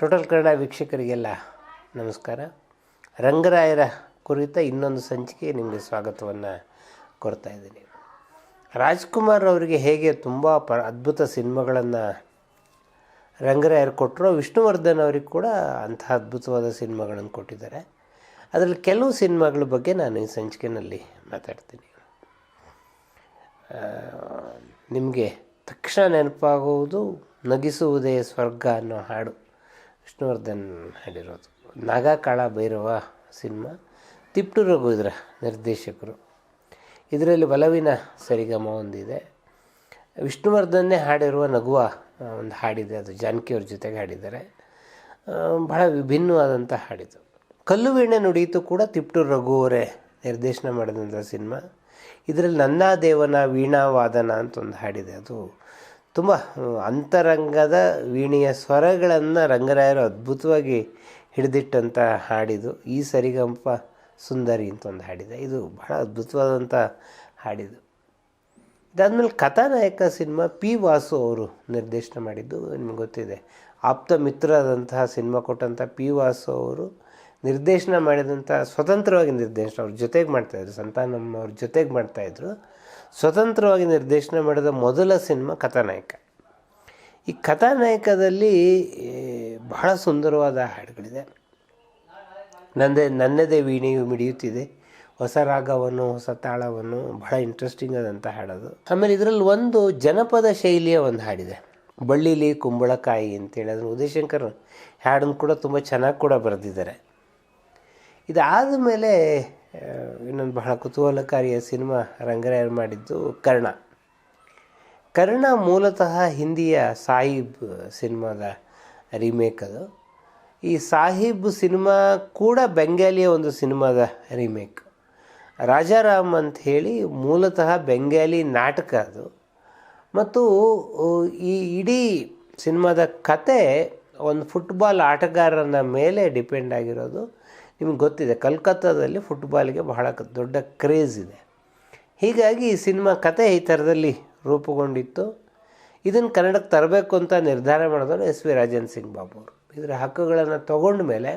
Total Kannada ವೀಕ್ಷಕರಿಗೆಲ್ಲ ನಮಸ್ಕಾರ. ರಂಗರಾಯರ ಕುರಿತ ಇನ್ನೊಂದು ಸಂಚಿಕೆ ನಿಮಗೆ ಸ್ವಾಗತವನ್ನು ಕೊಡ್ತಾ ಇದ್ದೀನಿ. ರಾಜ್ಕುಮಾರ್ ಅವರಿಗೆ ಹೇಗೆ ತುಂಬ ಪ ಅದ್ಭುತ ಸಿನಿಮಾಗಳನ್ನು ರಂಗರಾಯರು ಕೊಟ್ಟರು ವಿಷ್ಣುವರ್ಧನ್ ಅವರಿಗೆ ಕೂಡ ಅಂತಹ ಅದ್ಭುತವಾದ ಸಿನಿಮಾಗಳನ್ನು ಕೊಟ್ಟಿದ್ದಾರೆ. ಅದರಲ್ಲಿ ಕೆಲವು ಸಿನಿಮಾಗಳ ಬಗ್ಗೆ ನಾನು ಈ ಸಂಚಿಕೆಯಲ್ಲಿ ಮಾತಾಡ್ತೀನಿ. ನಿಮಗೆ ತಕ್ಷಣ ನೆನಪಾಗುವುದು ನಗಿಸುವುದೇ ಸ್ವರ್ಗ ಅನ್ನೋ ಹಾಡು. ವಿಷ್ಣುವರ್ಧನ್ ಹೇಳಿರೋದು. ನಾಗಾ ಕಾಳ ಭೈರವ ಸಿನಿಮಾ ತಿಪ್ಟು ರಘು ಇದರ ನಿರ್ದೇಶಕರು. ಇದರಲ್ಲಿ ಬಲವಿನ ಸರಿಗಮ ಒಂದಿದೆ. ವಿಷ್ಣುವರ್ಧನ್ನೇ ಹಾಡಿರುವ ನಗುವ ಒಂದು ಹಾಡಿದೆ. ಅದು ಜಾನಕಿಯವ್ರ ಜೊತೆಗೆ ಹಾಡಿದ್ದಾರೆ. ಬಹಳ ವಿಭಿನ್ನವಾದಂಥ ಹಾಡಿತು ಕಲ್ಲು ವೀಣೆ ನುಡಿಯಿತು ಕೂಡ ತಿಪ್ಟು ರಘು ಅವರೇ ನಿರ್ದೇಶನ ಮಾಡಿದಂಥ ಸಿನಿಮಾ. ಇದರಲ್ಲಿ ನನ್ನ ದೇವನ ವೀಣಾವಾದನ ಅಂತ ಒಂದು ಹಾಡಿದೆ. ಅದು ತುಂಬ ಅಂತರಂಗದ ವೀಣೆಯ ಸ್ವರಗಳನ್ನು ರಂಗರಾಯರು ಅದ್ಭುತವಾಗಿ ಹಿಡಿದಿಟ್ಟಂಥ ಹಾಡಿದು, ಈ ಸರಿಗಂಪ ಸುಂದರಿ ಅಂತ ಒಂದು ಹಾಡಿದೆ. ಇದು ಬಹಳ ಅದ್ಭುತವಾದಂಥ ಹಾಡಿದು. ಇದಾದಮೇಲೆ ಕಥಾನಾಯಕ ಸಿನಿಮಾ ಪಿ ವಾಸು ಅವರು ನಿರ್ದೇಶನ ಮಾಡಿದ್ದು, ನಿಮ್ಗೆ ಗೊತ್ತಿದೆ. ಆಪ್ತ ಮಿತ್ರದಂತಹ ಸಿನಿಮಾ ಕೊಟ್ಟಂಥ ಪಿ ವಾಸು ಅವರು ನಿರ್ದೇಶನ ಮಾಡಿದಂಥ ಸ್ವತಂತ್ರವಾಗಿ ನಿರ್ದೇಶನ, ಅವ್ರ ಜೊತೆಗೆ ಮಾಡ್ತಾಯಿದ್ರು ಸಂತಾನಮ್ಮ ಅವ್ರ ಜೊತೆಗೆ ಮಾಡ್ತಾಯಿದ್ರು ಸ್ವತಂತ್ರವಾಗಿ ನಿರ್ದೇಶನ ಮಾಡಿದ ಮೊದಲ ಸಿನಿಮಾ ಕಥಾನಾಯಕ. ಈ ಕಥಾನಾಯಕದಲ್ಲಿ ಬಹಳ ಸುಂದರವಾದ ಹಾಡುಗಳಿದೆ. ನಂದೇ, ನನ್ನದೇ ವೀಣೆಯು ಮಿಡಿಯುತ್ತಿದೆ. ಹೊಸ ರಾಗವನ್ನು, ಹೊಸ ತಾಳವನ್ನು, ಬಹಳ ಇಂಟ್ರೆಸ್ಟಿಂಗ್ ಆದಂಥ ಹಾಡೋದು. ಆಮೇಲೆ ಇದರಲ್ಲಿ ಒಂದು ಜನಪದ ಶೈಲಿಯ ಒಂದು ಹಾಡಿದೆ. ಬಳ್ಳಿಲಿ ಕುಂಬಳಕಾಯಿ ಅಂತೇಳಿ, ಅದನ್ನು ಉದಯಶಂಕರ್ ಹಾಡನ್ನು ಕೂಡ ತುಂಬ ಚೆನ್ನಾಗಿ ಕೂಡ ಬರೆದಿದ್ದಾರೆ. ಇದಾದ ಮೇಲೆ ಇನ್ನೊಂದು ಬಹಳ ಕುತೂಹಲಕಾರಿಯ ಸಿನಿಮಾ ರಂಗರಾಯರು ಮಾಡಿದ್ದು ಕರ್ಣ. ಕರ್ಣ ಮೂಲತಃ ಹಿಂದಿಯ ಸಾಹಿಬ್ ಸಿನಿಮಾದ ರೀಮೇಕ್ ಅದು. ಈ ಸಾಹಿಬ್ ಸಿನಿಮಾ ಕೂಡ ಬೆಂಗಾಲಿಯ ಒಂದು ಸಿನಿಮಾದ ರೀಮೇಕ್. ರಾಜಾರಾಮ್ ಅಂತ ಹೇಳಿ ಮೂಲತಃ ಬೆಂಗಾಲಿ ನಾಟಕ ಅದು. ಮತ್ತು ಈ ಇಡೀ ಸಿನಿಮಾದ ಕತೆ ಒಂದು ಫುಟ್ಬಾಲ್ ಆಟಗಾರನ ಮೇಲೆ ಡಿಪೆಂಡ್ ಆಗಿರೋದು. ನಿಮ್ಗೆ ಗೊತ್ತಿದೆ, ಕಲ್ಕತ್ತಾದಲ್ಲಿ ಫುಟ್ಬಾಲ್ಗೆ ಬಹಳ ದೊಡ್ಡ ಕ್ರೇಜ್ ಇದೆ. ಹೀಗಾಗಿ ಈ ಸಿನಿಮಾ ಕತೆ ಈ ಥರದಲ್ಲಿ ರೂಪುಗೊಂಡಿತ್ತು. ಇದನ್ನು ಕನ್ನಡಕ್ಕೆ ತರಬೇಕು ಅಂತ ನಿರ್ಧಾರ ಮಾಡಿದವರು ಎಸ್ ವಿ ರಾಜನ್ ಸಿಂಗ್ ಬಾಬು ಅವರು. ಇದರ ಹಕ್ಕುಗಳನ್ನು ತಗೊಂಡ ಮೇಲೆ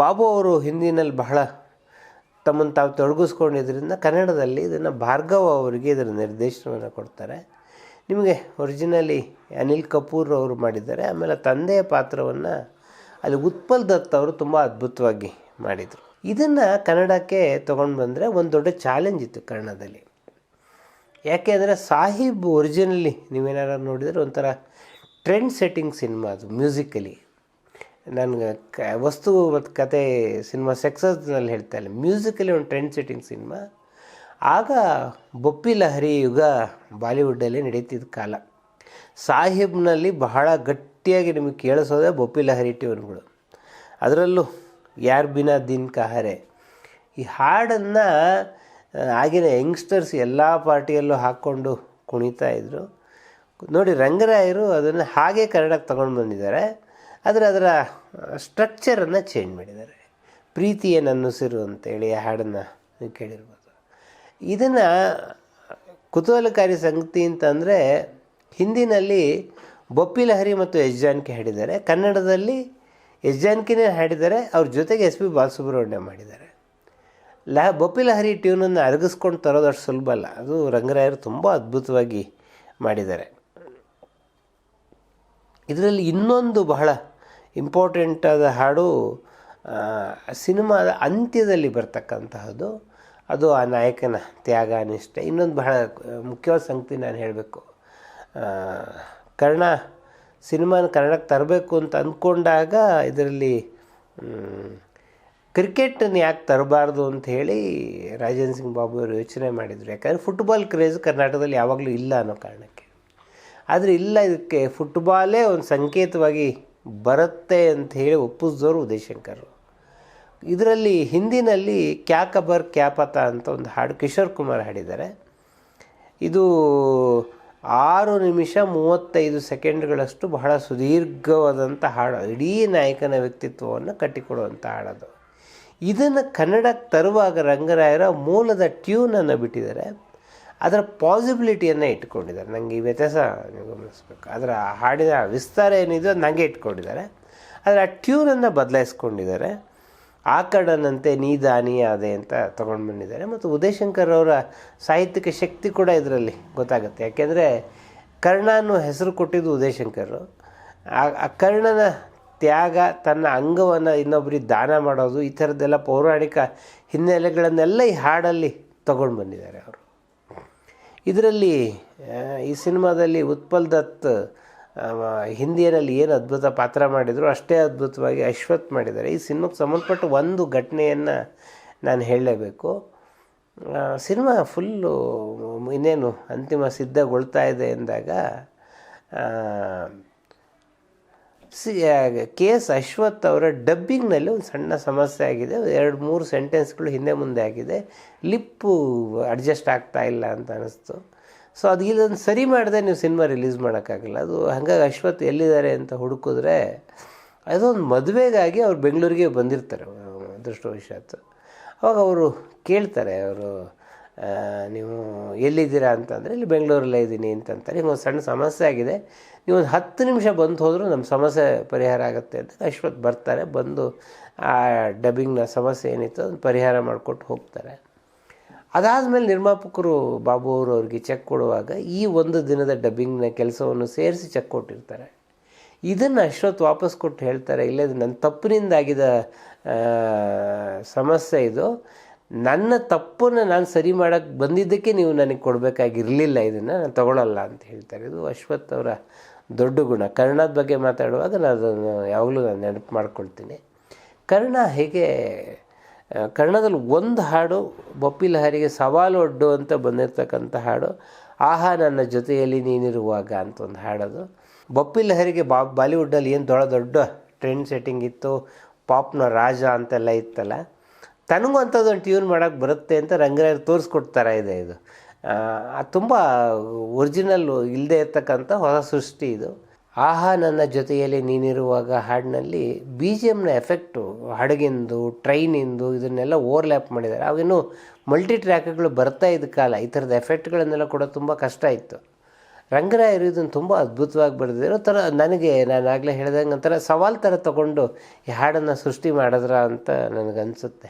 ಬಾಬು ಅವರು ಹಿಂದಿನಲ್ಲಿ ಬಹಳ ತಮ್ಮನ್ನು ತಾವು ತೊಡಗಿಸ್ಕೊಂಡಿದ್ದರಿಂದ ಕನ್ನಡದಲ್ಲಿ ಇದನ್ನು ಭಾರ್ಗವ ಅವರಿಗೆ ಇದರ ನಿರ್ದೇಶನವನ್ನು ಕೊಡ್ತಾರೆ. ನಿಮಗೆ ಒರಿಜಿನಲಿ ಅನಿಲ್ ಕಪೂರ್ ಅವರು ಮಾಡಿದ್ದಾರೆ, ಆಮೇಲೆ ತಂದೆಯ ಪಾತ್ರವನ್ನು ಅಲ್ಲಿ ಉತ್ಪಲ್ ದತ್ ಅವರು ತುಂಬ ಅದ್ಭುತವಾಗಿ ಮಾಡಿದರು. ಇದನ್ನು ಕನ್ನಡಕ್ಕೆ ತೊಗೊಂಡು ಬಂದರೆ ಒಂದು ದೊಡ್ಡ ಚಾಲೆಂಜ್ ಇತ್ತು ಕನ್ನಡದಲ್ಲಿ. ಯಾಕೆ ಅಂದರೆ ಸಾಹಿಬ್ ಒರಿಜಿನಲಿ ನೀವೇನಾರು ನೋಡಿದರೆ ಒಂಥರ ಟ್ರೆಂಡ್ ಸೆಟ್ಟಿಂಗ್ ಸಿನಿಮಾ ಅದು ಮ್ಯೂಸಿಕಲಿ ನನಗೆ ಕ, ವಸ್ತು ಮತ್ತು ಕತೆ ಸಿನಿಮಾ ಸಕ್ಸಸ್ನಲ್ಲಿ ಹೇಳ್ತಾ ಇಲ್ಲ. ಮ್ಯೂಸಿಕಲಿ ಒಂದು ಟ್ರೆಂಡ್ ಸೆಟ್ಟಿಂಗ್ ಸಿನಿಮಾ ಆಗ ಬೊಪ್ಪಿ ಲಹರಿ ಯುಗ ಬಾಲಿವುಡ್ಡಲ್ಲಿ ನಡೀತಿದ್ದ ಕಾಲ. ಸಾಹಿಬ್ನಲ್ಲಿ ಬಹಳ ಗಟ್ಟಿಯಾಗಿ ನಿಮಗೆ ಕೇಳಿಸೋದೇ ಬೊಪ್ಪಿ ಲಹರಿ ಟ್ಯೂನ್ಗಳು ಅದರಲ್ಲೂ ಯಾರ್ ಬಿನಾ ದಿನ್ ಕಹರೆ? ಈ ಹಾಡನ್ನು ಆಗಿನ ಯಂಗ್ಸ್ಟರ್ಸ್ ಎಲ್ಲ ಪಾರ್ಟಿಯಲ್ಲೂ ಹಾಕ್ಕೊಂಡು ಕುಣಿತಾ ಇದ್ದರು ನೋಡಿ, ರಂಗರಾಯರು ಅದನ್ನು ಹಾಗೆ ಕನ್ನಡಕ್ಕೆ ತಗೊಂಡು ಬಂದಿದ್ದಾರೆ. ಆದರೆ ಅದರ ಸ್ಟ್ರಕ್ಚರನ್ನು ಚೇಂಜ್ ಮಾಡಿದ್ದಾರೆ. ಪ್ರೀತಿಯ ನನ್ನುಸಿರು ಅಂತೇಳಿ ಆ ಹಾಡನ್ನು ನೀವು ಕೇಳಿರ್ಬೋದು. ಇದನ್ನು ಕುತೂಹಲಕಾರಿ ಸಂಗತಿ ಅಂತಂದರೆ ಹಿಂದಿನಲ್ಲಿ ಬೊಪ್ಪಿ ಲಹರಿ ಮತ್ತು ಎಸ್ ಜಾನಕಿ ಹಾಡಿದ್ದಾರೆ. ಕನ್ನಡದಲ್ಲಿ ಎಸ್ ಜಾನಕಿನೇ ಹಾಡಿದ್ದಾರೆ ಅವ್ರ ಜೊತೆಗೆ ಎಸ್ ಪಿ ಬಾಲಸುಬ್ರಹ್ಮಣ್ಯ ಮಾಡಿದ್ದಾರೆ. ಲಹ, ಬೊಪ್ಪಿ ಲಹರಿ ಟ್ಯೂನನ್ನು ಅರಗಿಸ್ಕೊಂಡು ತರೋದು ಅಷ್ಟು ಸುಲಭ ಅಲ್ಲ. ಅದು ರಂಗರಾಯರು ತುಂಬ ಅದ್ಭುತವಾಗಿ ಮಾಡಿದ್ದಾರೆ. ಇದರಲ್ಲಿ ಇನ್ನೊಂದು ಬಹಳ ಇಂಪಾರ್ಟೆಂಟ್ ಆದ ಹಾಡು ಸಿನಿಮಾದ ಅಂತ್ಯದಲ್ಲಿ ಬರ್ತಕ್ಕಂತಹದ್ದು. ಅದು ಆ ನಾಯಕನ ತ್ಯಾಗ ಅನಿಷ್ಟೆ ಇನ್ನೊಂದು ಬಹಳ ಮುಖ್ಯವಾದ ಸಂಗತಿ ನಾನು ಹೇಳಬೇಕು. ಕರ್ಣ ಸಿನಿಮಾನ ಕನ್ನಡಕ್ಕೆ ತರಬೇಕು ಅಂತ ಅಂದ್ಕೊಂಡಾಗ ಇದರಲ್ಲಿ ಕ್ರಿಕೆಟನ್ನು ಯಾಕೆ ತರಬಾರ್ದು ಅಂತ ಹೇಳಿ ರಾಜೇಂದ್ರ ಸಿಂಗ್ ಬಾಬು ಅವರು ಯೋಚನೆ ಮಾಡಿದರು. ಯಾಕಂದರೆ ಫುಟ್ಬಾಲ್ ಕ್ರೇಜ್ ಕರ್ನಾಟಕದಲ್ಲಿ ಯಾವಾಗಲೂ ಇಲ್ಲ ಅನ್ನೋ ಕಾರಣಕ್ಕೆ. ಆದರೆ ಇಲ್ಲ ಇದಕ್ಕೆ ಫುಟ್ಬಾಲೇ ಒಂದು ಸಂಕೇತವಾಗಿ ಬರುತ್ತೆ ಅಂತ ಹೇಳಿ ಒಪ್ಪಿಸಿದವರು ಉದಯಶಂಕರ್ ಇದರಲ್ಲಿ ಹಿಂದಿನಲ್ಲಿ ಕ್ಯಾ ಕಬರ್ ಕ್ಯಾ ಪತ ಅಂತ ಒಂದು ಹಾಡು ಕಿಶೋರ್ ಕುಮಾರ್ ಹಾಡಿದ್ದಾರೆ. ಇದು ಆರು ನಿಮಿಷ ಮೂವತ್ತೈದು ಸೆಕೆಂಡ್ಗಳಷ್ಟು ಬಹಳ ಸುದೀರ್ಘವಾದಂಥ ಹಾಡು. ಇಡೀ ನಾಯಕನ ವ್ಯಕ್ತಿತ್ವವನ್ನು ಕಟ್ಟಿಕೊಡುವಂಥ ಹಾಡದು. ಇದನ್ನು ಕನ್ನಡಕ್ಕೆ ತರುವಾಗ ರಂಗರಾಯರ ಮೂಲದ ಟ್ಯೂನನ್ನು ಬಿಟ್ಟಿದ್ದಾರೆ. ಅದರ ಪಾಸಿಬಿಲಿಟಿಯನ್ನು ಇಟ್ಕೊಂಡಿದ್ದಾರೆ ನನಗೆ ಈ ವ್ಯತ್ಯಾಸ ನೀವು ಗಮನಿಸ್ಬೇಕು. ಅದರ ಹಾಡಿನ ವಿಸ್ತಾರ ಏನಿದೆ ಅದು ನನಗೆ ಇಟ್ಕೊಂಡಿದ್ದಾರೆ. ಆದರೆ ಆ ಟ್ಯೂನನ್ನು ಬದಲಾಯಿಸ್ಕೊಂಡಿದ್ದಾರೆ. ಆ ಕಡನಂತೆ ನೀ ಅಂತ ತೊಗೊಂಡು ಬಂದಿದ್ದಾರೆ. ಮತ್ತು ಉದಯಶಂಕರ್ ಅವರ ಸಾಹಿತ್ಯಿಕ ಶಕ್ತಿ ಕೂಡ ಇದರಲ್ಲಿ ಗೊತ್ತಾಗುತ್ತೆ. ಯಾಕೆಂದರೆ ಕರ್ಣ ಅನ್ನೋ ಹೆಸರು ಕೊಟ್ಟಿದ್ದು ಉದಯಶಂಕರು. ಆ ಕರ್ಣನ ತ್ಯಾಗ, ತನ್ನ ಅಂಗವನ್ನು ಇನ್ನೊಬ್ಬರಿಗೆ ದಾನ ಮಾಡೋದು, ಈ ಥರದ್ದೆಲ್ಲ ಪೌರಾಣಿಕ ಹಿನ್ನೆಲೆಗಳನ್ನೆಲ್ಲ ಈ ಹಾಡಲ್ಲಿ ತಗೊಂಡು ಬಂದಿದ್ದಾರೆ ಅವರು. ಇದರಲ್ಲಿ ಈ ಸಿನಿಮಾದಲ್ಲಿ ಉತ್ಪಲ್ ದತ್ ಹಿಂದಿಯಲ್ಲಿ ಏನು ಅದ್ಭುತ ಪಾತ್ರ ಮಾಡಿದರೂ, ಅಷ್ಟೇ ಅದ್ಭುತವಾಗಿ ಅಶ್ವಥ್ ಮಾಡಿದ್ದಾರೆ. ಈ ಸಿನಿಮಾಕ್ಕೆ ಸಂಬಂಧಪಟ್ಟ ಒಂದು ಘಟನೆಯನ್ನು ನಾನು ಹೇಳಲೇಬೇಕು. ಸಿನಿಮಾ ಫುಲ್ಲು ಇನ್ನೇನು ಅಂತಿಮ ಸಿದ್ಧಗೊಳ್ತಾ ಇದೆ ಎಂದಾಗ ಸಿ ಕೆ ಎಸ್ ಅಶ್ವಥ್ ಅವರ ಡಬ್ಬಿಂಗ್ನಲ್ಲಿ ಒಂದು ಸಣ್ಣ ಸಮಸ್ಯೆ ಆಗಿದೆ. ಎರಡು, ಮೂರು ಸೆಂಟೆನ್ಸ್ಗಳು ಹಿಂದೆ ಮುಂದೆ ಆಗಿದೆ. ಲಿಪ್ಪು ಅಡ್ಜಸ್ಟ್ ಆಗ್ತಾ ಇಲ್ಲ ಅಂತ ಅನ್ನಿಸ್ತು ಸೊ ಅದು ಇಲ್ಲೊಂದು ಸರಿ ಮಾಡದೆ ನೀವು ಸಿನಿಮಾ ರಿಲೀಸ್ ಮಾಡೋಕ್ಕಾಗಲ್ಲ. ಅದು ಹಾಗಾಗಿ ಅಶ್ವಥ್ ಎಲ್ಲಿದ್ದಾರೆ ಅಂತ ಹುಡುಕಿದ್ರೆ, ಅದೊಂದು ಮದುವೆಗಾಗಿ ಅವ್ರು ಬೆಂಗಳೂರಿಗೆ ಬಂದಿರ್ತಾರೆ, ಅದೃಷ್ಟವಶಾತ್. ಅವಾಗ ಅವರು ಕೇಳ್ತಾರೆ, ಅವರು ನೀವು ಎಲ್ಲಿದ್ದೀರಾ ಅಂತಂದರೆ, ಇಲ್ಲಿ ಬೆಂಗಳೂರಲ್ಲೇ ಇದ್ದೀನಿ ಅಂತಂತಾರೆ. ಹಿಂಗೆ ಒಂದು ಸಣ್ಣ ಸಮಸ್ಯೆ ಆಗಿದೆ. ನೀವು ಒಂದು ಹತ್ತು ನಿಮಿಷ ಬಂದು ಹೋದರೂ ನಮ್ಮ ಸಮಸ್ಯೆ ಪರಿಹಾರ ಆಗುತ್ತೆ ಅಂತ ಅಶ್ವಥ್ ಬರ್ತಾರೆ. ಬಂದು ಆ ಡಬ್ಬಿಂಗ್ನ ಸಮಸ್ಯೆ ಏನಿತ್ತು ಅದನ್ನು ಪರಿಹಾರ ಮಾಡಿಕೊಟ್ಟು ಹೋಗ್ತಾರೆ. ಅದಾದಮೇಲೆ ನಿರ್ಮಾಪಕರು ಬಾಬು ಅವರು ಅವ್ರಿಗೆ ಚೆಕ್ ಕೊಡುವಾಗ ಈ ಒಂದು ದಿನದ ಡಬ್ಬಿಂಗ್ನ ಕೆಲಸವನ್ನು ಸೇರಿಸಿ ಚೆಕ್ ಕೊಟ್ಟಿರ್ತಾರೆ. ಇದನ್ನು ಅಶ್ವತ್ ವಾಪಸ್ ಕೊಟ್ಟು ಹೇಳ್ತಾರೆ, ಇಲ್ಲ ಇದು ನನ್ನ ತಪ್ಪಿನಿಂದಾಗಿದ ಸಮಸ್ಯೆ ಇದು. ನನ್ನ ತಪ್ಪನ್ನು ನಾನು ಸರಿ ಮಾಡೋಕ್ಕೆ ಬಂದಿದ್ದಕ್ಕೆ ನೀವು ನನಗೆ ಕೊಡಬೇಕಾಗಿರಲಿಲ್ಲ, ಇದನ್ನು ನಾನು ತಗೊಳ್ಳಲ್ಲ ಅಂತ ಹೇಳ್ತಾರೆ. ಇದು ಅಶ್ವಥ್ ಅವರ ದೊಡ್ಡ ಗುಣ. ಕರ್ಣದ ಬಗ್ಗೆ ಮಾತಾಡುವಾಗ ನಾನು ಅದನ್ನು ಯಾವಾಗಲೂ ನಾನು ನೆನಪು ಮಾಡ್ಕೊಳ್ತೀನಿ. ಕರ್ಣ ಹೇಗೆ ಕನ್ನಡದಲ್ಲಿ ಒಂದು ಹಾಡು ಬೊಪ್ಪಿಲಹರಿಗೆ ಸವಾಲು ಒಡ್ಡು ಅಂತ ಬಂದಿರತಕ್ಕಂಥ ಹಾಡು, ಆಹಾ ನನ್ನ ಜೊತೆಯಲ್ಲಿ ನೀನಿರುವಾಗ ಅಂತ ಒಂದು ಹಾಡೋದು. ಬೊಪ್ಪಿಲಹರಿಗೆ ಬಾ ಬಾಲಿವುಡ್ಡಲ್ಲಿ ಏನು ದೊಡ್ಡ ದೊಡ್ಡ ಟ್ರೆಂಡ್ ಸೆಟ್ಟಿಂಗ್ ಇತ್ತು, ಪಾಪ್ನ ರಾಜ ಅಂತೆಲ್ಲ ಇತ್ತಲ್ಲ, ತನಗೂ ಅಂಥದ್ದೊಂದು ಟ್ಯೂನ್ ಮಾಡೋಕ್ಕೆ ಬರುತ್ತೆ ಅಂತ ರಂಗರಾಯರು ತೋರಿಸ್ಕೊಡ್ತಾರೆ ಇದೆ ಇದು. ತುಂಬ ಒರಿಜಿನಲ್ ಇಲ್ಲದೆ ಇರ್ತಕ್ಕಂಥ ಹೊಸ ಸೃಷ್ಟಿ ಇದು. ಆಹಾ, ನನ್ನ ಜೊತೆಯಲ್ಲಿ ನೀನಿರುವಾಗ ಹಾಡಿನಲ್ಲಿ ಬಿ ಜಿ ಎಮ್ನ ಎಫೆಕ್ಟು, ಹಡಗಿಂದು, ಟ್ರೈನಿಂದು ಇದನ್ನೆಲ್ಲ ಓವರ್ಲ್ಯಾಪ್ ಮಾಡಿದ್ದಾರೆ. ಅವಾಗಿನ್ನೂ ಮಲ್ಟಿ ಟ್ರ್ಯಾಕ್ಗಳು ಬರ್ತಾ ಇದ್ದ ಕಾಲ, ಈ ಥರದ ಎಫೆಕ್ಟ್ಗಳನ್ನೆಲ್ಲ ಕೂಡ ತುಂಬ ಕಷ್ಟ ಇತ್ತು. ರಂಗರಾಯರು ಇದನ್ನು ತುಂಬ ಅದ್ಭುತವಾಗಿ ಬರೆದಿರೋ ಥರ ನನಗೆ, ನಾನು ಆಗಲೇ ಹೇಳ್ದಂಗೆ ಒಂಥರ ಸವಾಲ್ ಥರ ತಗೊಂಡು ಈ ಹಾಡನ್ನು ಸೃಷ್ಟಿ ಮಾಡಿದ್ರ ಅಂತ ನನಗನ್ಸುತ್ತೆ.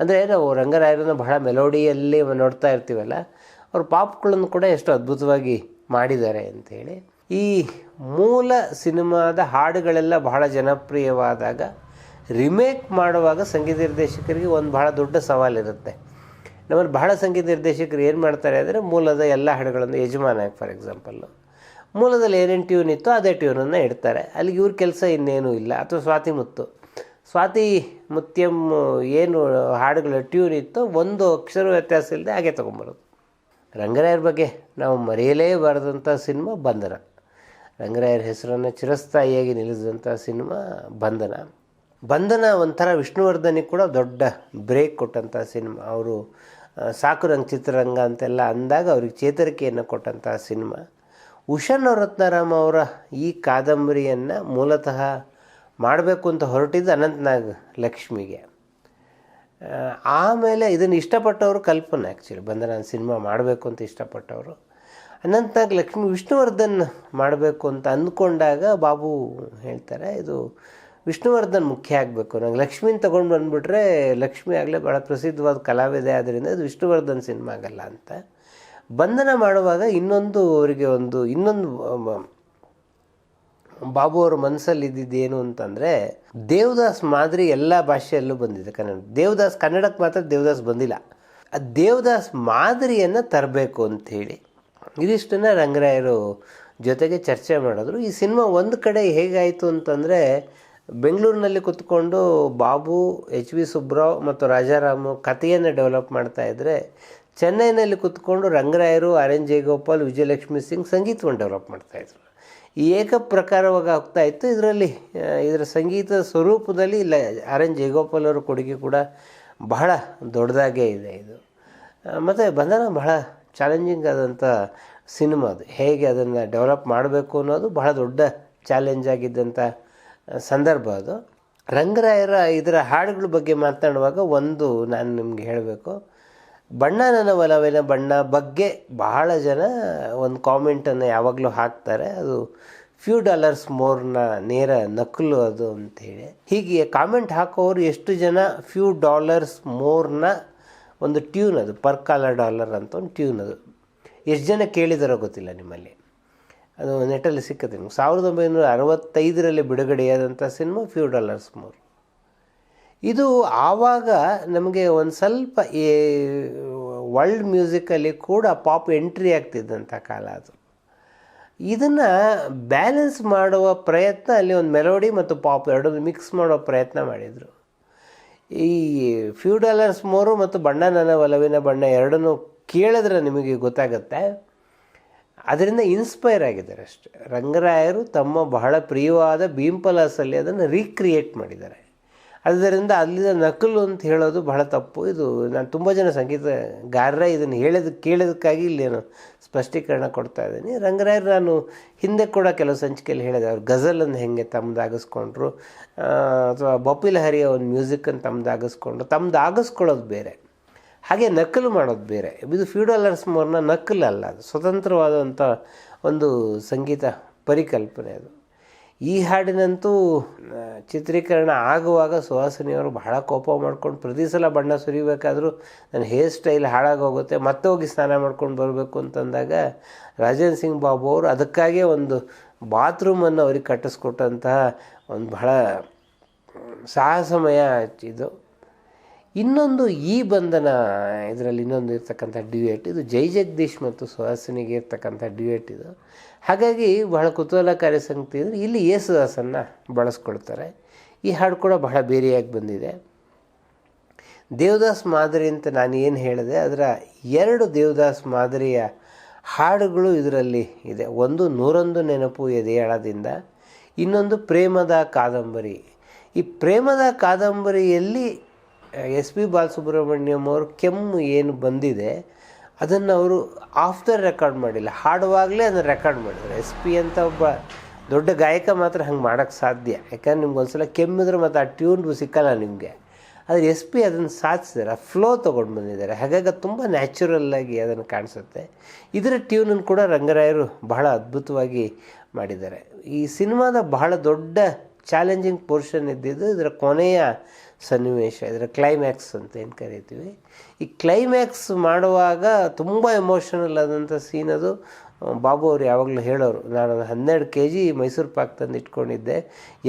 ಅಂದರೆ ನಾವು ರಂಗರಾಯರನ್ನು ಬಹಳ ಮೆಲೋಡಿಯಲ್ಲಿ ನೋಡ್ತಾ ಇರ್ತೀವಲ್ಲ, ಅವ್ರ ಪಾಪ್ಗಳನ್ನು ಕೂಡ ಎಷ್ಟು ಅದ್ಭುತವಾಗಿ ಮಾಡಿದ್ದಾರೆ ಅಂಥೇಳಿ ಈ ಮೂಲ ಸಿನಿಮಾದ ಹಾಡುಗಳೆಲ್ಲ ಬಹಳ ಜನಪ್ರಿಯವಾದಾಗ ರಿಮೇಕ್ ಮಾಡುವಾಗ ಸಂಗೀತ ನಿರ್ದೇಶಕರಿಗೆ ಒಂದು ಬಹಳ ದೊಡ್ಡ ಸವಾಲಿರುತ್ತೆ. ನಮ್ಮಲ್ಲಿ ಬಹಳ ಸಂಗೀತ ನಿರ್ದೇಶಕರು ಏನು ಮಾಡ್ತಾರೆ ಅಂದರೆ ಮೂಲದ ಎಲ್ಲ ಹಾಡುಗಳನ್ನು, ಯಜಮಾನ ಫಾರ್ ಎಕ್ಸಾಂಪಲ್ಲು ಮೂಲದಲ್ಲಿ ಏನೇನು ಟ್ಯೂನ್ ಇತ್ತು ಅದೇ ಟ್ಯೂನನ್ನು ಇಡ್ತಾರೆ. ಅಲ್ಲಿಗೆ ಇವ್ರ ಕೆಲಸ ಇನ್ನೇನೂ ಇಲ್ಲ. ಅಥವಾ ಸ್ವಾತಿ ಮುತ್ತು. ಸ್ವಾತಿ ಮುತ್ಯಂ ಏನು ಹಾಡುಗಳ ಟ್ಯೂನ್ ಇತ್ತು ಒಂದು ಅಕ್ಷರ ವ್ಯತ್ಯಾಸ ಇಲ್ಲದೆ ಹಾಗೆ ತೊಗೊಂಬರೋದು ರಂಗರಾಯರ ಬಗ್ಗೆ ನಾವು ಮರೆಯಲೇಬಾರದಂಥ ಸಿನಿಮಾ ಬಂಧನ. ರಂಗರಾಯರ ಹೆಸರನ್ನು ಚಿರಸ್ಥಾಯಿಯಾಗಿ ನಿಲ್ಲಿಸಿದಂಥ ಸಿನಿಮಾ ಬಂಧನ. ಬಂಧನ ಒಂಥರ ವಿಷ್ಣುವರ್ಧನಿಗೆ ಕೂಡ ದೊಡ್ಡ ಬ್ರೇಕ್ ಕೊಟ್ಟಂಥ ಸಿನಿಮಾ. ಅವರು ಸಾಕು ರಂಗ್ ಚಿತ್ರರಂಗ ಅಂತೆಲ್ಲ ಅಂದಾಗ ಅವ್ರಿಗೆ ಚೇತರಿಕೆಯನ್ನು ಕೊಟ್ಟಂಥ ಸಿನಿಮಾ. ಉಷಾ ರತ್ನಾರಾಮ್ ಅವರ ಈ ಕಾದಂಬರಿಯನ್ನು ಮೂಲತಃ ಮಾಡಬೇಕು ಅಂತ ಹೊರಟಿದ್ದು ಅನಂತನಾಗ್ ಲಕ್ಷ್ಮಿಗೆ. ಆಮೇಲೆ ಇದನ್ನು ಇಷ್ಟಪಟ್ಟವರು ಕಲ್ಪನೆ ಆ್ಯಕ್ಚುಲಿ ಬಂಧನ ಸಿನಿಮಾ ಮಾಡಬೇಕು ಅಂತ ಇಷ್ಟಪಟ್ಟವರು. ಅನಂತನಾಗ್ ಲಕ್ಷ್ಮಿ ವಿಷ್ಣುವರ್ಧನ್ ಮಾಡಬೇಕು ಅಂತ ಅಂದ್ಕೊಂಡಾಗ ಬಾಬು ಹೇಳ್ತಾರೆ, ಇದು ವಿಷ್ಣುವರ್ಧನ್ ಮುಖ್ಯ ಆಗಬೇಕು. ನಂಗೆ ಲಕ್ಷ್ಮೀನ ತೊಗೊಂಡು ಬಂದುಬಿಟ್ರೆ ಲಕ್ಷ್ಮಿ ಆಗಲೇ ಭಾಳ ಪ್ರಸಿದ್ಧವಾದ ಕಲಾವಿದೆ ಆದ್ದರಿಂದ ಇದು ವಿಷ್ಣುವರ್ಧನ್ ಸಿನಿಮಾ ಆಗಲ್ಲ ಅಂತ. ಬಂಧನ ಮಾಡುವಾಗ ಇನ್ನೊಂದು ಅವರಿಗೆ ಒಂದು, ಇನ್ನೊಂದು ಬಾಬು ಅವ್ರ ಮನಸ್ಸಲ್ಲಿ ಇದ್ದಿದ್ದೇನು ಅಂತಂದರೆ, ದೇವದಾಸ್ ಮಾದರಿ ಎಲ್ಲ ಭಾಷೆಯಲ್ಲೂ ಬಂದಿದೆ. ಕನ್ನಡ, ದೇವದಾಸ್ ಕನ್ನಡಕ್ಕೆ ಮಾತ್ರ ದೇವದಾಸ್ ಬಂದಿಲ್ಲ. ಆ ದೇವದಾಸ್ ಮಾದರಿಯನ್ನು ತರಬೇಕು ಅಂಥೇಳಿ ಇದಿಷ್ಟನ್ನು ರಂಗರಾಯರು ಜೊತೆಗೆ ಚರ್ಚೆ ಮಾಡಿದ್ರು. ಈ ಸಿನಿಮಾ ಒಂದು ಕಡೆ ಹೇಗಾಯಿತು ಅಂತಂದರೆ, ಬೆಂಗಳೂರಿನಲ್ಲಿ ಕುತ್ಕೊಂಡು ಬಾಬು, ಎಚ್ ವಿ ಸುಬ್ರಾವ್ ಮತ್ತು ರಾಜಾರಾಮು ಕಥೆಯನ್ನು ಡೆವಲಪ್ ಮಾಡ್ತಾ ಇದ್ದರೆ ಚೆನ್ನೈನಲ್ಲಿ ಕುತ್ಕೊಂಡು ರಂಗರಾಯರು, ಆರ್ ಎನ್ ಜಯಗೋಪಾಲ್, ವಿಜಯಲಕ್ಷ್ಮಿ ಸಿಂಗ್ ಸಂಗೀತವನ್ನು ಡೆವಲಪ್ ಮಾಡ್ತಾಯಿದ್ರು ಈ ಏಕ ಪ್ರಕಾರವಾಗಿ ಆಗ್ತಾ ಇತ್ತು. ಇದರಲ್ಲಿ ಇದರ ಸಂಗೀತ ಸ್ವರೂಪದಲ್ಲಿ ಇಲ್ಲ, ಆರ್ ಎನ್ ಜಯಗೋಪಾಲ್ ಅವರ ಕೊಡುಗೆ ಕೂಡ ಬಹಳ ದೊಡ್ಡದಾಗೇ ಇದೆ ಇದು. ಮತ್ತು ಬಂಧನ ಬಹಳ ಚಾಲೆಂಜಿಂಗ್ ಆದಂಥ ಸಿನಿಮಾ ಅದು. ಹೇಗೆ ಅದನ್ನು ಡೆವಲಪ್ ಮಾಡಬೇಕು ಅನ್ನೋದು ಬಹಳ ದೊಡ್ಡ ಚಾಲೆಂಜ್ ಆಗಿದ್ದಂಥ ಸಂದರ್ಭ ಅದು. ರಂಗರಾಯರ ಇದರ ಹಾಡುಗಳ ಬಗ್ಗೆ ಮಾತನಾಡುವಾಗ ಒಂದು ನಾನು ನಿಮಗೆ ಹೇಳಬೇಕು. ಬಣ್ಣ ನನ್ನ ಒಲವಿನ ಬಣ್ಣ ಬಗ್ಗೆ ಬಹಳ ಜನ ಒಂದು ಕಾಮೆಂಟನ್ನು ಯಾವಾಗಲೂ ಹಾಕ್ತಾರೆ. ಅದು ಫ್ಯೂ ಡಾಲರ್ಸ್ ಮೋರ್ನ ನೇರ ನಕಲು ಅದು ಅಂತೇಳಿ ಹೀಗೆ ಕಾಮೆಂಟ್ ಹಾಕೋರು ಎಷ್ಟು ಜನ ಫ್ಯೂ ಡಾಲರ್ಸ್ ಮೋರ್ನ ಒಂದು ಟ್ಯೂನ್ ಅದು, ಪರ್ ಕಾಲರ್ ಡಾಲರ್ ಅಂತ ಒಂದು ಟ್ಯೂನ್ ಅದು. ಎಷ್ಟು ಜನ ಕೇಳಿದಾರೋ ಗೊತ್ತಿಲ್ಲ ನಿಮ್ಮಲ್ಲಿ. ಅದು ನೆಟ್ಟಲ್ಲಿ ಸಿಕ್ಕತ್ತೆ ನಿಮ್ಗೆ. ಸಾವಿರದ ಒಂಬೈನೂರ ಅರವತ್ತೈದರಲ್ಲಿ ಬಿಡುಗಡೆಯಾದಂಥ ಸಿನಿಮಾ ಫ್ಯೂ ಡಾಲರ್ಸ್ ಮೋರ್ ಇದು ಆವಾಗ ನಮಗೆ ಒಂದು ಸ್ವಲ್ಪ ಈ ವರ್ಲ್ಡ್ ಮ್ಯೂಸಿಕಲ್ಲಿ ಕೂಡ ಪಾಪ್ ಎಂಟ್ರಿ ಆಗ್ತಿದ್ದಂಥ ಕಾಲ ಅದು. ಇದನ್ನು ಬ್ಯಾಲೆನ್ಸ್ ಮಾಡುವ ಪ್ರಯತ್ನ ಅಲ್ಲಿ ಒಂದು ಮೆಲೋಡಿ ಮತ್ತು ಪಾಪ್ ಎರಡನ್ನು ಮಿಕ್ಸ್ ಮಾಡೋ ಪ್ರಯತ್ನ ಮಾಡಿದರು. ಈ ಫ್ಯೂಡಲರ್ಸ್ ಮೋರು ಮತ್ತು ಬಣ್ಣ ನನ್ನ ಒಲವಿನ ಬಣ್ಣ ಎರಡನ್ನೂ ಕೇಳಿದ್ರೆ ನಿಮಗೆ ಗೊತ್ತಾಗುತ್ತೆ. ಅದರಿಂದ ಇನ್ಸ್ಪೈರ್ ಆಗಿದ್ದಾರೆ ಅಷ್ಟೆ. ರಂಗರಾಯರು ತಮ್ಮ ಬಹಳ ಪ್ರಿಯವಾದ ಭೀಂಪಲಾಸಲ್ಲಿ ಅದನ್ನು ರೀಕ್ರಿಯೇಟ್ ಮಾಡಿದ್ದಾರೆ. ಅದರಿಂದ ಅಲ್ಲಿನ ನಕಲು ಅಂತ ಹೇಳೋದು ಬಹಳ ತಪ್ಪು. ಇದು ನಾನು ತುಂಬ ಜನ ಸಂಗೀತಗಾರರ ಇದನ್ನು ಹೇಳೋದು, ಕೇಳೋದಕ್ಕಾಗಿ ಇಲ್ಲಿ ನಾನು ಸ್ಪಷ್ಟೀಕರಣ ಕೊಡ್ತಾ ಇದ್ದೀನಿ. ರಂಗರಾಯರು ನಾನು ಹಿಂದೆ ಕೂಡ ಕೆಲವು ಸಂಚಿಕೆಯಲ್ಲಿ ಹೇಳಿದೆ, ಅವ್ರು ಗಜಲನ್ನು ಹೆಂಗೆ ತಮ್ಮದಾಗಿಸ್ಕೊಂಡ್ರು ಅಥವಾ ಬಪಿಲ್ ಹರಿಯ ಒಂದು ಮ್ಯೂಸಿಕನ್ನು ತಮ್ಮದಾಗಿಸ್ಕೊಂಡ್ರು ತಮ್ಮದಾಗಿಸ್ಕೊಳ್ಳೋದು ಬೇರೆ, ಹಾಗೆ ನಕಲು ಮಾಡೋದು ಬೇರೆ. ಇದು ಫ್ಯೂಡಲರ್ಸ್ ಮೋರ್ನ ನಕಲು ಅಲ್ಲ ಅದು ಸ್ವತಂತ್ರವಾದಂಥ ಒಂದು ಸಂಗೀತ ಪರಿಕಲ್ಪನೆ ಅದು. ಈ ಹಾಡಿನಂತೂ ಚಿತ್ರೀಕರಣ ಆಗುವಾಗ ಸುಹಾಸಿನಿಯವರು ಬಹಳ ಕೋಪ ಮಾಡ್ಕೊಂಡು ಪ್ರತಿ ಸಲ ಬಣ್ಣ ಸುರಿಬೇಕಾದರೂ ನನ್ನ ಹೇರ್ ಸ್ಟೈಲ್ ಹಾಳಾಗೋಗುತ್ತೆ ಮತ್ತೆ ಹೋಗಿ ಸ್ನಾನ ಮಾಡ್ಕೊಂಡು ಬರಬೇಕು ಅಂತಂದಾಗ ರಾಜೇಂದ್ರ ಸಿಂಗ್ ಬಾಬು ಅವರು ಅದಕ್ಕಾಗೇ ಒಂದು ಬಾತ್ರೂಮನ್ನು ಅವ್ರಿಗೆ ಕಟ್ಟಿಸ್ಕೊಟ್ಟಂತಹ ಒಂದು ಬಹಳ ಸಾಹಸಮಯ ಇದು. ಇನ್ನೊಂದು ಈ ಬಂಧನ, ಇದರಲ್ಲಿ ಇನ್ನೊಂದು ಇರ್ತಕ್ಕಂಥ ಡ್ಯೂಯೇಟ್, ಇದು ಜೈ ಜಗದೀಶ್ ಮತ್ತು ಸುಹಾಸಿನಿಗೆ ಇರ್ತಕ್ಕಂಥ ಡ್ಯೂಯೇಟ್ ಇದು. ಹಾಗಾಗಿ ಬಹಳ ಕುತೂಹಲಕಾರಿ ಸಂಗತಿ ಅಂದರೆ ಇಲ್ಲಿ ಯೇಸುದಾಸನ್ನು ಬಳಸ್ಕೊಳ್ತಾರೆ. ಈ ಹಾಡು ಕೂಡ ಬಹಳ ಬೇರೆಯಾಗಿ ಬಂದಿದೆ. ದೇವದಾಸ್ ಮಾದರಿ ಅಂತ ನಾನು ಏನು ಹೇಳಿದೆ, ಅದರ ಎರಡು ದೇವದಾಸ್ ಮಾದರಿಯ ಹಾಡುಗಳು ಇದರಲ್ಲಿ ಇದೆ. ಒಂದು ನೂರೊಂದು ನೆನಪು ಎದೆಯಾಳದಿಂದ, ಇನ್ನೊಂದು ಪ್ರೇಮದ ಕಾದಂಬರಿ. ಈ ಪ್ರೇಮದ ಕಾದಂಬರಿಯಲ್ಲಿ ಎಸ್ ಪಿ ಬಾಲಸುಬ್ರಹ್ಮಣ್ಯಂ ಅವರು ಕೆಮ್ಮು ಏನು ಬಂದಿದೆ, ಅದನ್ನು ಅವರು ಆಫ್ಟರ್ ರೆಕಾರ್ಡ್ ಮಾಡಿಲ್ಲ. ಹಾಡುವಾಗಲೇ ಅದನ್ನು ರೆಕಾರ್ಡ್ ಮಾಡಿದ್ದಾರೆ. ಎಸ್ ಪಿ ಅಂತ ಒಬ್ಬ ದೊಡ್ಡ ಗಾಯಕ ಮಾತ್ರ ಹಂಗೆ ಮಾಡೋಕ್ಕೆ ಸಾಧ್ಯ. ಯಾಕಂದ್ರೆ ನಿಮ್ಗೆ ಒಂದ್ಸಲ ಕೆಮ್ಮಿದ್ರೆ ಮತ್ತು ಆ ಟ್ಯೂನ್ ಸಿಕ್ಕಲ್ಲ ನಿಮಗೆ. ಆದರೆ ಎಸ್ ಪಿ ಅದನ್ನು ಸಾಧಿಸಿದ್ದಾರೆ. ಆ ಫ್ಲೋ ತೊಗೊಂಡು ಬಂದಿದ್ದಾರೆ. ಹಾಗಾಗಿ ಅದು ತುಂಬ ನ್ಯಾಚುರಲ್ಲಾಗಿ ಅದನ್ನು ಕಾಣಿಸುತ್ತೆ. ಇದರ ಟ್ಯೂನನ್ನು ಕೂಡ ರಂಗರಾಯರು ಬಹಳ ಅದ್ಭುತವಾಗಿ ಮಾಡಿದ್ದಾರೆ. ಈ ಸಿನಿಮಾದ ಬಹಳ ದೊಡ್ಡ ಚಾಲೆಂಜಿಂಗ್ ಪೋರ್ಷನ್ ಇದ್ದಿದ್ದು ಇದರ ಕೊನೆಯ ಸನ್ನಿವೇಶ, ಇದರ ಕ್ಲೈಮ್ಯಾಕ್ಸ್ ಅಂತ ಏನು ಕರಿತೀವಿ? ಈ ಕ್ಲೈಮ್ಯಾಕ್ಸ್ ಮಾಡುವಾಗ ತುಂಬ ಎಮೋಷನಲ್ ಆದಂಥ ಸೀನ್ ಅದು ಬಾಬು ಅವರು ಯಾವಾಗಲೂ ಹೇಳೋರು, ನಾನು ಹನ್ನೆರಡು ಕೆ ಜಿ ಮೈಸೂರು ಪಾಕ್ ತಂದು ಇಟ್ಕೊಂಡಿದ್ದೆ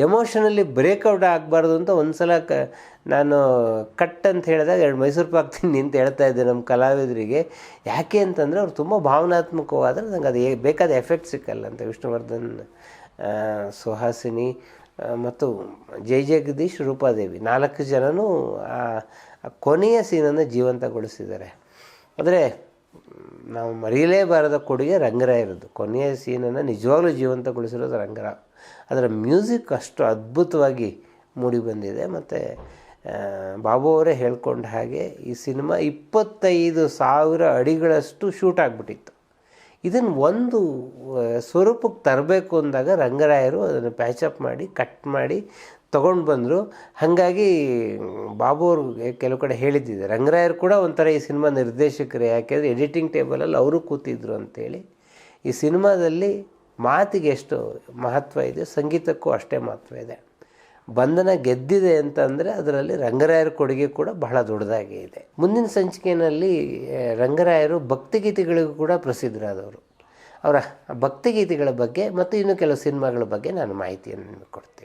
ಎಮೋಷನಲ್ಲಿ ಬ್ರೇಕ್ಔಟ್ ಆಗಬಾರ್ದು ಅಂತ ಒಂದು ಸಲ ಕ, ನಾನು ಕಟ್ ಅಂತ ಹೇಳಿದಾಗ ಎರಡು ಮೈಸೂರು ಪಾಕ್ ತಿಂದು ಅಂತ ಹೇಳ್ತಾ ಇದ್ದೆ ನಮ್ಮ ಕಲಾವಿದರಿಗೆ. ಯಾಕೆ ಅಂತಂದರೆ ಅವ್ರು ತುಂಬ ಭಾವನಾತ್ಮಕವಾದರೆ ನಂಗೆ ಅದು ಬೇಕಾದ ಎಫೆಕ್ಟ್ ಸಿಕ್ಕಲ್ಲ ಅಂತ ವಿಷ್ಣುವರ್ಧನ್ ಸುಹಾಸಿನಿ ಮತ್ತು ಜೈ ಜಗದೀಶ್ ರೂಪಾದೇವಿ ನಾಲ್ಕು ಜನನೂ ಆ ಕೊನೆಯ ಸೀನನ್ನು ಜೀವಂತಗೊಳಿಸಿದ್ದಾರೆ. ಆದರೆ ನಾವು ಮರೆಯಲೇಬಾರದ ಕೊಡುಗೆ ರಂಗರಾಯರದ್ದು ಕೊನೆಯ ಸೀನನ್ನು ನಿಜವಾಗ್ಲೂ ಜೀವಂತಗೊಳಿಸಿರೋದು ರಂಗರಾವ್ ಅದರ ಮ್ಯೂಸಿಕ್ ಅಷ್ಟು ಅದ್ಭುತವಾಗಿ ಮೂಡಿ ಬಂದಿದೆ. ಮತ್ತು ಬಾಬು ಅವರೇ ಹೇಳ್ಕೊಂಡ ಹಾಗೆ ಈ ಸಿನಿಮಾ ಇಪ್ಪತ್ತೈದು ಸಾವಿರ ಅಡಿಗಳಷ್ಟು ಶೂಟ್ ಆಗಿಬಿಟ್ಟಿತ್ತು. ಇದನ್ನು ಒಂದು ಸ್ವರೂಪಕ್ಕೆ ತರಬೇಕು ಅಂದಾಗ ರಂಗರಾಯರು ಅದನ್ನು ಪ್ಯಾಚಪ್ ಮಾಡಿ, ಕಟ್ ಮಾಡಿ ತೊಗೊಂಡು ಬಂದರು. ಹಾಗಾಗಿ ಬಾಬು ಅವರು ಕೆಲವು ಕಡೆ ಹೇಳಿದ್ದಿದೆ. ರಂಗರಾಯರು ಕೂಡ ಒಂಥರ ಈ ಸಿನಿಮಾ ನಿರ್ದೇಶಕರೇ, ಯಾಕೆಂದರೆ ಎಡಿಟಿಂಗ್ ಟೇಬಲಲ್ಲಿ ಅವರು ಕೂತಿದ್ರು ಅಂತೇಳಿ. ಈ ಸಿನಿಮಾದಲ್ಲಿ ಮಾತಿಗೆ ಎಷ್ಟು ಮಹತ್ವ ಇದೆ, ಸಂಗೀತಕ್ಕೂ ಅಷ್ಟೇ ಮಹತ್ವ ಇದೆ. ಬಂಧನ ಗೆದ್ದಿದೆ ಅಂತಂದರೆ ಅದರಲ್ಲಿ ರಂಗರಾಯರ ಕೊಡುಗೆ ಕೂಡ ಬಹಳ ದೊಡ್ಡದಾಗಿ ಇದೆ. ಮುಂದಿನ ಸಂಚಿಕೆಯಲ್ಲಿ ರಂಗರಾಯರು ಭಕ್ತಿಗೀತೆಗಳಿಗೂ ಕೂಡ ಪ್ರಸಿದ್ಧರಾದವರು. ಅವರ ಭಕ್ತಿಗೀತೆಗಳ ಬಗ್ಗೆ ಮತ್ತು ಇನ್ನು ಕೆಲವು ಸಿನಿಮಾಗಳ ಬಗ್ಗೆ ನಾನು ಮಾಹಿತಿಯನ್ನು ನಿಮಗೆ ಕೊಡ್ತೀನಿ.